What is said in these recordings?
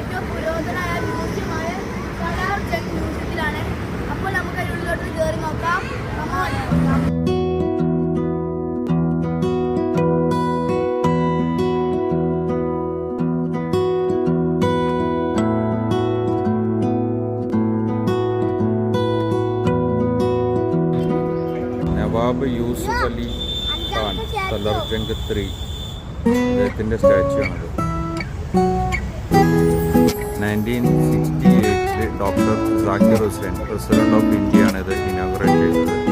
ഏറ്റവും പുരോഗതനായ മ്യൂസിയമായ സലാർ ജംഗ് മ്യൂസിയത്തിലാണ്. അപ്പോൾ നമുക്ക് അതിനുള്ളിലോട്ട് കയറി നോക്കാം. നവാബ് യൂസുഫ് അലി ഖാൻ സലർജംഗ് ത്രീ അദ്ദേഹത്തിന്റെ സ്റ്റാച്ചു ആണത്. Nineteen sixty എയ്റ്റിൽ doctor Zakir Hussain president of ഇത് ഇനോഗ്രേറ്റ് ചെയ്തത്.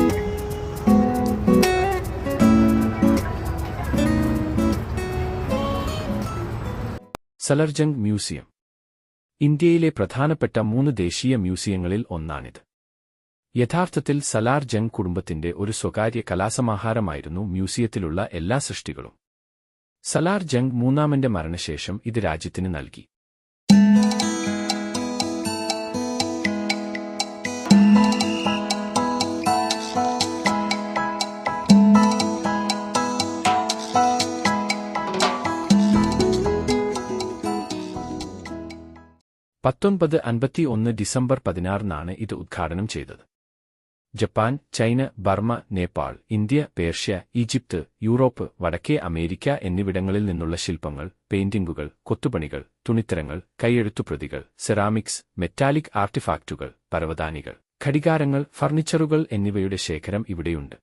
സലർജംഗ് മ്യൂസിയം. ഇന്ത്യയിലെ പ്രധാനപ്പെട്ട മൂന്ന് ദേശീയ മ്യൂസിയങ്ങളിൽ ഒന്നാണിത്. യഥാർത്ഥത്തിൽ സലാർജംഗ് കുടുംബത്തിന്റെ ഒരു സ്വകാര്യ കലാസമാഹാരമായിരുന്നു മ്യൂസിയത്തിലുള്ള എല്ലാ സൃഷ്ടികളും. സലാർജംഗ് മൂന്നാമന്റെ മരണശേഷം ഇത് രാജ്യത്തിന് നൽകി. പത്തൊൻപത് അൻപത്തി ഒന്ന് ഡിസംബർ പതിനാറിനാണ് ഇത് ഉദ്ഘാടനം ചെയ്തത്. Japan China Burma Nepal India Persia Egypt Europe വടക്കേ അമേരിക്ക എന്നിവിടങ്ങളിൽ നിന്നുള്ള ശില്പങ്ങൾ പെയിന്റിംഗുകൾ കൊത്തുപണികൾ തുണിത്തരങ്ങൾ കൈയെഴുത്തുപ്രതികൾ സെറാമിക്സ് മെറ്റാലിക് ആർട്ടിഫാക്റ്റുകൾ പരവതാനികൾ ഘടികാരങ്ങൾ ഫർണിച്ചറുകൾ എന്നിവയുടെ ശേഖരം ഇവിടെയുണ്ട്.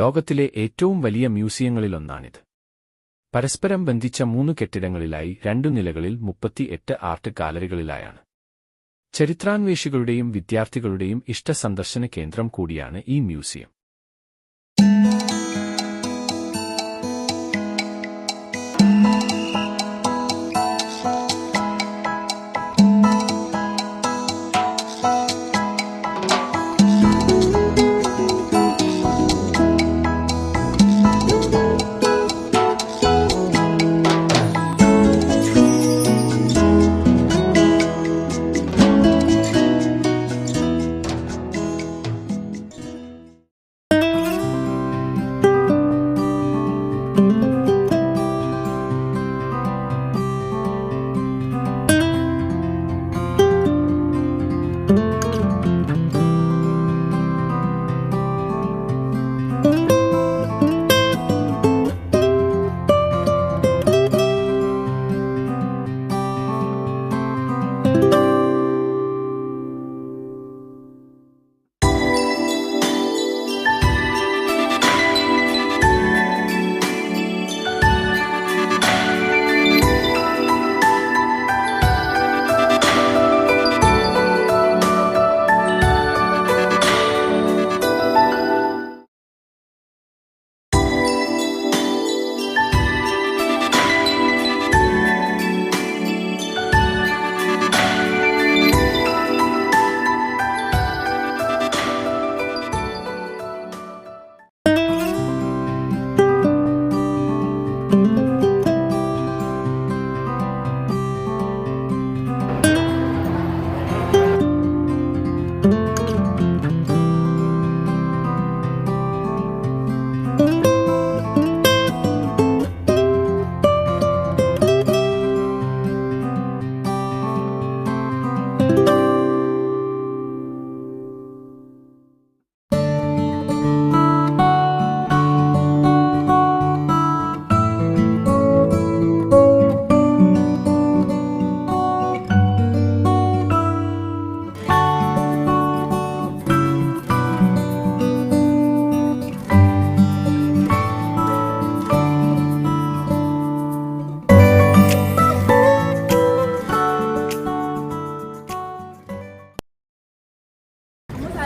ലോകത്തിലെ ഏറ്റവും വലിയ മ്യൂസിയങ്ങളിലൊന്നാണിത്. പരസ്പരം ബന്ധിച്ച മൂന്ന് കെട്ടിടങ്ങളിലായി രണ്ടു നിലകളിൽ മുപ്പത്തിയെട്ട് ആർട്ട് ഗാലറികളിലായാണ്. ചരിത്രാന്വേഷികളുടെയും വിദ്യാർത്ഥികളുടെയും ഇഷ്ട സന്ദർശന കേന്ദ്രം കൂടിയാണ് ഈ മ്യൂസിയം.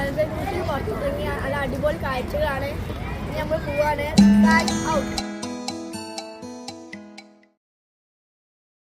സ്ഥലത്തെ കുറിച്ച് പുറത്തിറങ്ങി നല്ല അടിപൊളി കാഴ്ചകളാണ് ഇനി നമ്മൾ പോവാണ് Sign out.